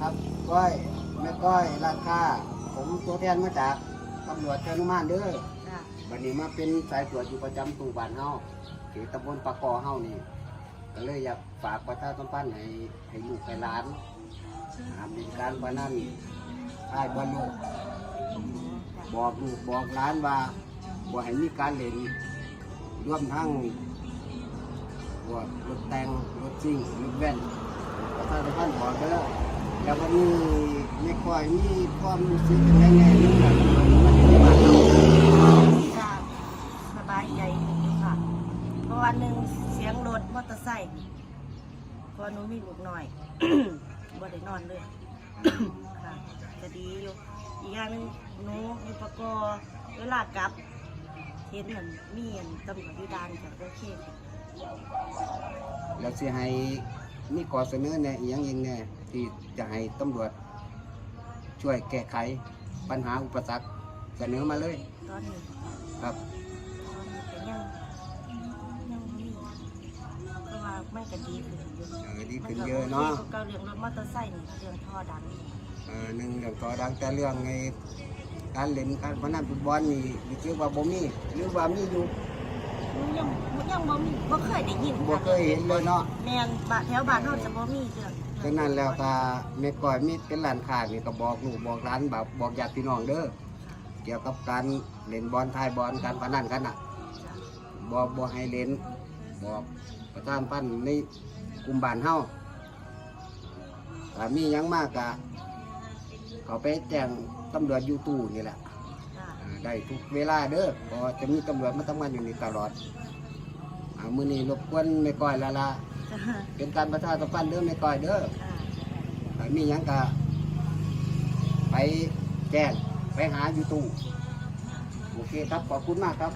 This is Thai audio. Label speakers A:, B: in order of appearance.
A: ครับก้อยแม่ก้อยราคาผมตัวแทนมาจากตำรวจเชนุมานเด้อ
B: จ้ะ
A: วันนี้มาเป็นสายตรวจอยู่ประจำตู้บ้านเฮาเขตตำบลปะกอเฮานี่ก็เลยอยากฝากประชาสัมพันธ์ให้ให้ลูกให้หลานหามมีการพนันอ้ายบอลลูกบอกลูกบอกหลานว่าบ่ให้มีการเล่นร่วมทั้งพวกรถแต่งรถซิ่งรถแว่นประชาสัมพันธ์บอกเด้อ แล้ววันนี้ไม่ค่อยมีความรู้สึกยังไงแน่เรื่องการมันอยู่ในบ้านเฮา
B: จ้ะสบายใจอยู่ค่ะ เพราะว่าหนึ่งเสียงรถมอเตอร์ไซค์เพราะหนูมีลูกหน้อย บ่ได้นอนเลย ค่ะจะดีอยู่ อีกอย่างหนึงหนูอยู่ปะกอเวลากลับ เห็นเหมือนมีอันตำรวจอยู่ดานกับโอเคค่ะ
A: แล้วสิให้มีข้อเสนอแน่อีหยังยิงแน่ ที่จะให้ตำรวจ ช่วยแก้ไขปัญหาอุปสรรคเสนอมาเลย
B: ตอนนี้
A: ครับ
B: ตอนนี้ก็ยังยังบ่มีเพราะว่าไม่กันดีขึ้นอยู่
A: เออดีขึ้นเยอะเนาะ
B: มัก็โอคกว่าเรื่องรถมอเตอร์ไซค์นี่เรื่องท่อดัง
A: เออหนึ่งเรื่องต่อดังแต่เรื่องไงการเล่นการพนันฟุตบอลนี่รู้สึกว่าบ่มีหรือว่ามีอยู่
B: ยังยังบ่มีบ่เคยได้ยิน
A: บ่เคยเห็นเลยเนาะ
B: แม่นบ้านแถวบ้านเฮาจะบ่มีเรื่อง
A: ฉะนั้นแล้วก็แม่ก้อยมีเป็นร้านค้านี่ก็บอกลูกบอกร้านแบบบอกญาติพี่น้องเด้อเกี่ยวกับการเล่นบอลทายบอลการพนันกันน่ะ
B: จ้ะ
A: บอกบอกให้เล่นบอกประชาสัมพันธ์ในกลุ่มบ้านเฮาถ้ามีหยังมากกะเขาไปแจ้งตำรวจอยู่ตู้นี่แหละ
B: จ้ะ
A: อ่า ได้ทุกเวลาเด้อเพราะจะมีตำรวจมาทำงานอยู่นี่ตลอดอามือนี้รบกวนไม่ก้อยละละเป็นการประชาสัมพันธ์เด้อไม่ก้อยเด้อมีหยังกะไปแจ้งไปหาอยู่ตู้โอเคครับขอบคุณมากครับ